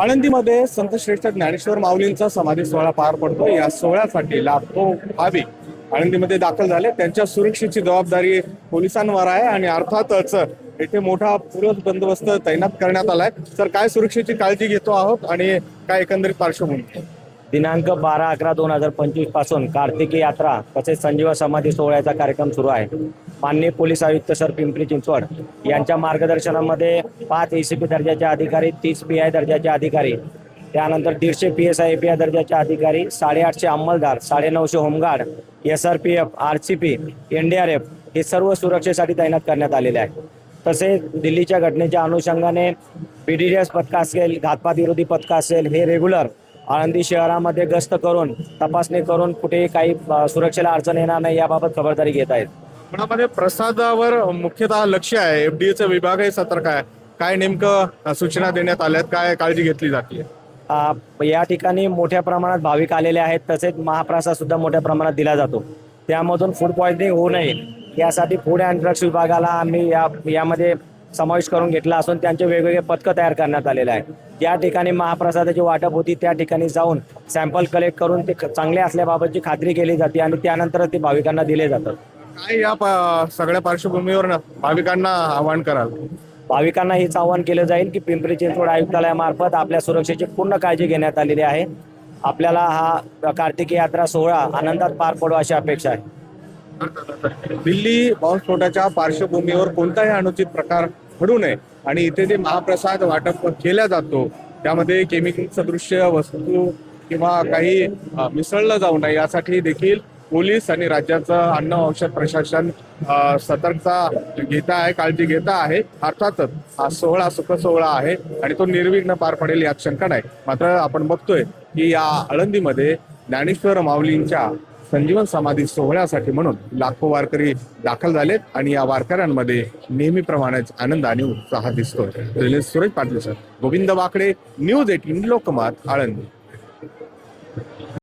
आळंदीमध्ये संत श्रेष्ठ ज्ञानेश्वर माऊलींचा समाधी सोहळा पार पडतो या सोहळ्यासाठी लाखो भाविक आळंदीमध्ये दाखल झाले. त्यांच्या सुरक्षेची जबाबदारी पोलिसांवर आहे आणि अर्थातच येथे मोठा पूरक बंदोबस्त तैनात करण्यात आलाय. तर काय सुरक्षेची काळजी घेतो आहोत आणि काय एकंदरीत पार्श्वभूमी? दिनांक बारा अकरा दोन हजार पंचवीसपासून कार्तिकी यात्रा तसेच संजीव समाधी सोहळ्याचा कार्यक्रम सुरू आहे. माननीय पोलीस आयुक्त सर पिंपरी चिंचवड यांच्या मार्गदर्शनामध्ये पाच एसीपी दर्जाचे अधिकारी तीस पी आय दर्जाचे अधिकारी त्यानंतर दीडशे P S I P I दर्जाचे अधिकारी साडेआठशे अंमलदार साडेनऊशे home guard S R P F R C P N D R F हे सर्व सुरक्षेसाठी तैनात करण्यात आलेले आहे तसेच दिल्लीच्या घटनेच्या अनुषंगाने बी डी एस पथकं असेल घातपात विरोधी पथकं असेल हे रेग्युलर आळंदी शहरामध्ये गस्त करून तपासणी करून कुठेही काही सुरक्षेला अडचण येणार नाही याबाबत खबरदारी घेत आहेत. पुण्यामध्ये प्रसादावर मुख्यतः लक्ष आहे. एफडीएचं विभागही सतर्क आहे. काय नेमकं सूचना देण्यात आल्यात? काय काळजी घेतली जाते? या ठिकाणी मोठ्या प्रमाणात भाविक आलेले आहेत. तसेच महाप्रसाद सुद्धा मोठ्या प्रमाणात दिला जातो. त्यामधून फूड पॉइझनिंग होऊ नये. यासाठी फूड अँड ड्रग्स विभागाला आम्ही या यामध्ये समावेश करून घेतला असून त्यांचे वेगवेगळे पथकं तयार करण्यात आलेले आहे ज्या ठिकाणी महाप्रसादाची वाटप होती. त्या ठिकाणी जाऊन सॅम्पल कलेक्ट करून ते चांगले असल्याबाबतची खात्री केली जाते आणि त्यानंतर ते भाविकांना दिले जातात. काय या प- सगळ्या पार्श्वभूमीवर न- भाविकांना आवाहन कराल? भाविकांना हेच आवाहन केलं जाईल की पिंपरी चिंचवड आयुक्तालयामार्फत आपल्या सुरक्षेची पूर्ण काळजी घेण्यात आलेली आहे. आपल्याला हा कार्तिकी यात्रा सोहळा आनंदात पार पडू अशी अपेक्षा आहे. दिल्ली बॉम्बस्फोटाच्या पार्श्वभूमीवर कोणताही अनुचित प्रकार घडू नये आणि इथे जे महाप्रसाद वाटप केला जातो त्यामध्ये केमिकल सदृश्य वस्तू किंवा काही अ, मिसळलं जाऊ नये यासाठी देखील पोलीस आणि राज्याचं अन्न औषध प्रशासन सतर्कता घेत आहे काळजी घेत आहे. अर्थातच हा सोहळा सुख सोहळा आहे आणि तो निर्विघ्न पार पडेल यात शंका नाही. मात्र आपण बघतोय की या आळंदीमध्ये ज्ञानेश्वर माऊलींच्या संजीवन समाधी सोहळ्यासाठी म्हणून लाखो वारकरी दाखल झालेत आणि या वारकऱ्यांमध्ये नेहमीप्रमाणेच आनंद आणि उत्साह दिसतोय. Suresh Patil sir Govind Wakde news eighteen Lokmat Alandi.